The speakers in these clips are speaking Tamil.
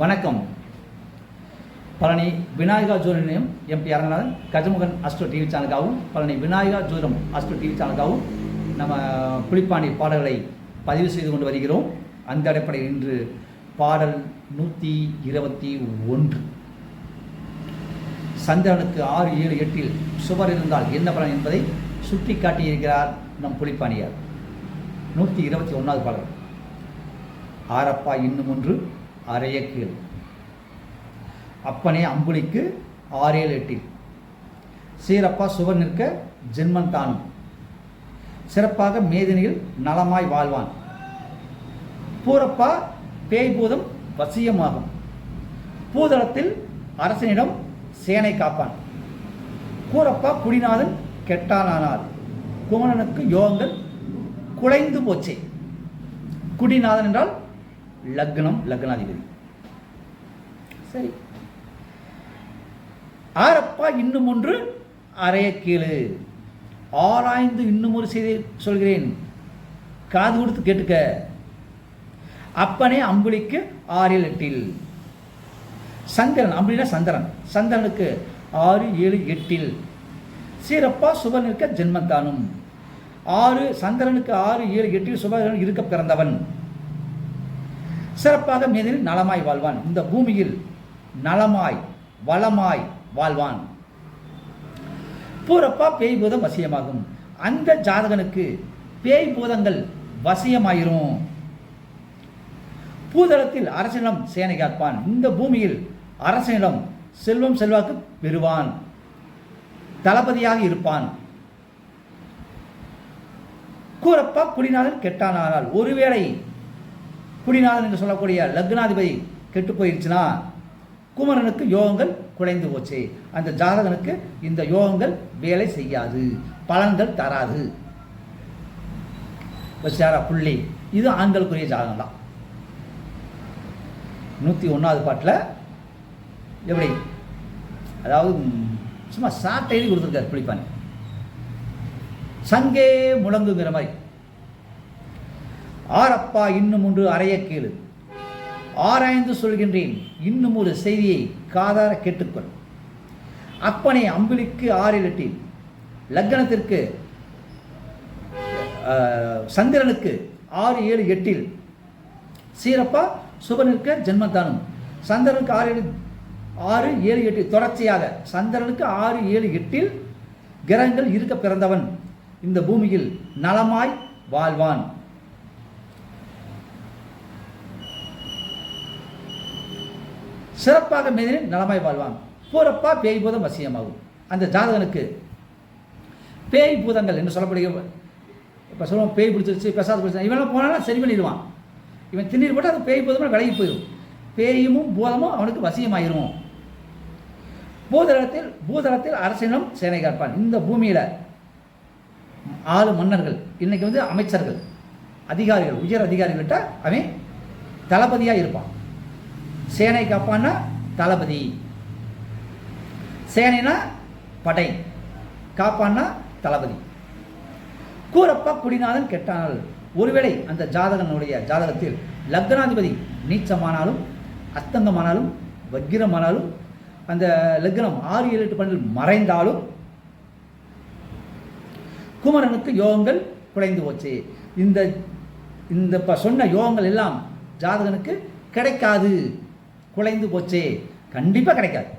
வணக்கம். பழனி விநாயகா ஜோதி நிலையம் M P Aranganathan Gajamugan astro TV சேனலுக்காகவும் Palani Vinayaka ஜோதிடம் அஸ்ட்ரோ டிவி சேனலுக்காகவும் நம்ம புலிப்பாணி பாடல்களை பதிவு செய்து கொண்டு வருகிறோம். அந்த அடிப்படையில் இன்று பாடல் நூற்றி இருபத்தி ஒன்று. சந்திரனுக்கு ஆறு ஏழு எட்டில் சுவர் இருந்தால் என்ன பலன் என்பதை சுட்டி காட்டியிருக்கிறார் நம் புலிப்பாணியார். நூற்றி இருபத்தி ஒன்றாவது பாடல். ஆரப்பா இன்னும் ஒன்று. அரைய கீழ் அப்பனே அம்புலிக்கு ஆறேழு எட்டில். சீரப்பா சுவர் நிற்க ஜென்மன் தானும். சிறப்பாக மேதினியில் நலமாய் வாழ்வான். பூரப்பா பேய் பூதம் வசியமாகும். பூதளத்தில் அரசனிடம் சேனை காப்பான். கூரப்பா குடிநாதன் கெட்டானானார். குமணனுக்கு யோகங்கள் குலைந்து போச்சே. குடிநாதன் என்றால் லக்னம் லக்னாதிபதி. சரி. ஆரப்பா இன்னும் ஒன்று அறைய கீழு. ஆராய்ந்து இன்னும் ஒரு செய்தி சொல்கிறேன். காது கொடுத்து கேட்டுக்க. அப்பனே அம்புலிக்கு ஆறில் எட்டில். சந்திரன் அம்புலினா சந்திரன். சந்திரனுக்கு ஆறு ஏழு எட்டில். சீரப்பா சுபன் இருக்க ஜென்மத்தானும் ஆறு சந்திரனுக்கு ஆறு ஏழு எட்டில் சுபகரன் இருக்க பிறந்தவன். சிறப்பாக மேதில் நலமாய் வாழ்வான். இந்த பூமியில் நலமாய் வளமாய் வாழ்வான். பூரப்பா பேய் பூதம் வசியமாகும். அந்த ஜாதகனுக்கு பேய் பூதங்கள் வசியமாயிரும். பூதளத்தில் அரசனிடம் சேனை காப்பான். இந்த பூமியில் அரசனிடம் செல்வம் செல்வாக்கு பெறுவான். தளபதியாக இருப்பான். கூரப்பா குடிநாதன் கெட்டானால் ஒருவேளை குடிநாதன் என்று சொல்லக்கூடிய லக்னாதிபதி கெட்டு போயிருச்சுன்னா குமரனுக்கு யோகங்கள் குறைந்து போச்சு. அந்த ஜாதகனுக்கு இந்த யோகங்கள் வேலை செய்யாது. பலன்கள் தராது. வச்சாரா புள்ளி? இது ஆண்களுக்குரிய ஜாதகம் தான். நூற்றி ஒன்றாவது பாட்டில் எப்படி? அதாவது சும்மா சாட்டை கொடுத்துருக்காரு புளிப்பான் சங்கே முழங்குங்கிற மாதிரி. ஆரப்பா இன்னும் ஒன்று அறைய கேளு. ஆராய்ந்து சொல்கின்றேன் இன்னும் ஒரு செய்தியை காதார கேட்டுக்கொள். அப்பனை அம்பிலிக்கு ஆறில் எட்டில் லக்னத்திற்கு சந்திரனுக்கு ஆறு ஏழு எட்டில். சீரப்பா சுபனுக்கு ஜென்மதானம் சந்திரனுக்கு ஆறு ஏழு ஆறு ஏழு எட்டு தொடர்ச்சியாக சந்திரனுக்கு ஆறு ஏழு எட்டில் கிரகங்கள் இருக்க பிறந்தவன். இந்த பூமியில் நலமாய் வாழ்வான். சிறப்பாக மேதினில் நலமாய் வாழ்வான். பூரப்பா பேய் பூதம் வசியமாகும். அந்த ஜாதகனுக்கு பேய் பூதங்கள் என்று சொல்லப்படுகிற இப்போ சொல்லுவோம் பேய் பிடிச்சிருச்சு பிரசாத் பிடிச்சி இவனெல்லாம் போனாலும் சரி பண்ணிடுவான். இவன் திண்ணீர் போட்டு அது பேய் பூதமாக விலகி போயிடும். பேயும் பூதமும் அவனுக்கு வசியமாயிரும். பூதளத்தில் பூதளத்தில் அரசனும் சேனை காப்பான் இந்த பூமியில் ஆறு மன்னர்கள் இன்னைக்கு வந்து அமைச்சர்கள் அதிகாரிகள் உயர் அதிகாரிகள்கிட்ட அவன் தளபதியாக இருப்பான். சேனை காப்பான்னா தளபதி. சேனைனா படை. காப்பான்னா தளபதி. கூரப்பா குடிநாதன் கெட்டானால் ஒருவேளை அந்த ஜாதகனுடைய ஜாதகத்தில் லக்னாதிபதி நீச்சமானாலும் அஸ்தங்கமானாலும் வக்கிரமானாலும் அந்த லக்னம் ஆறு ஏழு எட்டு பன்னெண்டில் மறைந்தாலும் குமரனுக்கு யோகங்கள் குறைந்து போச்சு. இந்த இந்த இப்போ சொன்ன யோகங்கள் எல்லாம் ஜாதகனுக்கு கிடைக்காது. குலைந்து போச்சே. கண்டிப்பாக கிடைக்காது.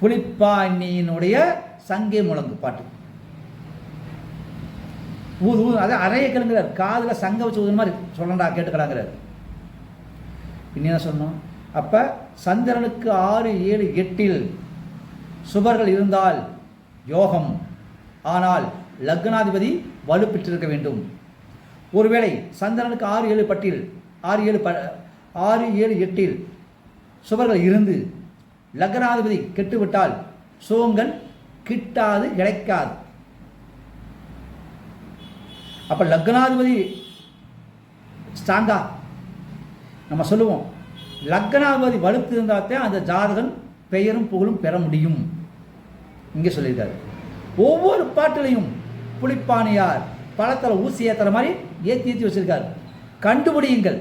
புலிப்பாண்டியினுடைய சங்கே முழங்கு பாட்டு. ஊது ஊது அதை அறைய கிழங்குறார். காதில் சங்க வச்சு ஊதுன மாதிரி சொல்லண்டா கேட்டுக்கலாங்கிறார். என்ன சொன்னோம்? அப்போ சந்திரனுக்கு ஆறு ஏழு எட்டில் சுபர்கள் இருந்தால் யோகம். ஆனால் லக்னாதிபதி வலுப்பெற்றிருக்க வேண்டும். ஒருவேளை சந்திரனுக்கு ஆறு ஏழு பட்டில் ஆறு ஏழு ப ஆறு ஏழு எட்டில் சுவர்கள் இருந்து லக்னாதிபதி கெட்டுவிட்டால் சுகங்கள் கிட்டாது கிடைக்காது அப்போ லக்னாதிபதி ஸ்ட்ராங்கா? நம்ம சொல்லுவோம் லக்னாதிபதி வலுத்து இருந்தால்தான் அந்த ஜாதகன் பெயரும் புகழும் பெற முடியும். இங்கே சொல்லியிருக்காரு. ஒவ்வொரு பாட்டிலையும் புலிப்பாணியார் பழத்தில் ஊசி ஏற்றுற மாதிரி ஏற்றி ஏற்றி வச்சிருக்காரு. கண்டுபிடியுங்கள்.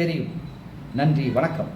தெரியும். நன்றி வணக்கம்.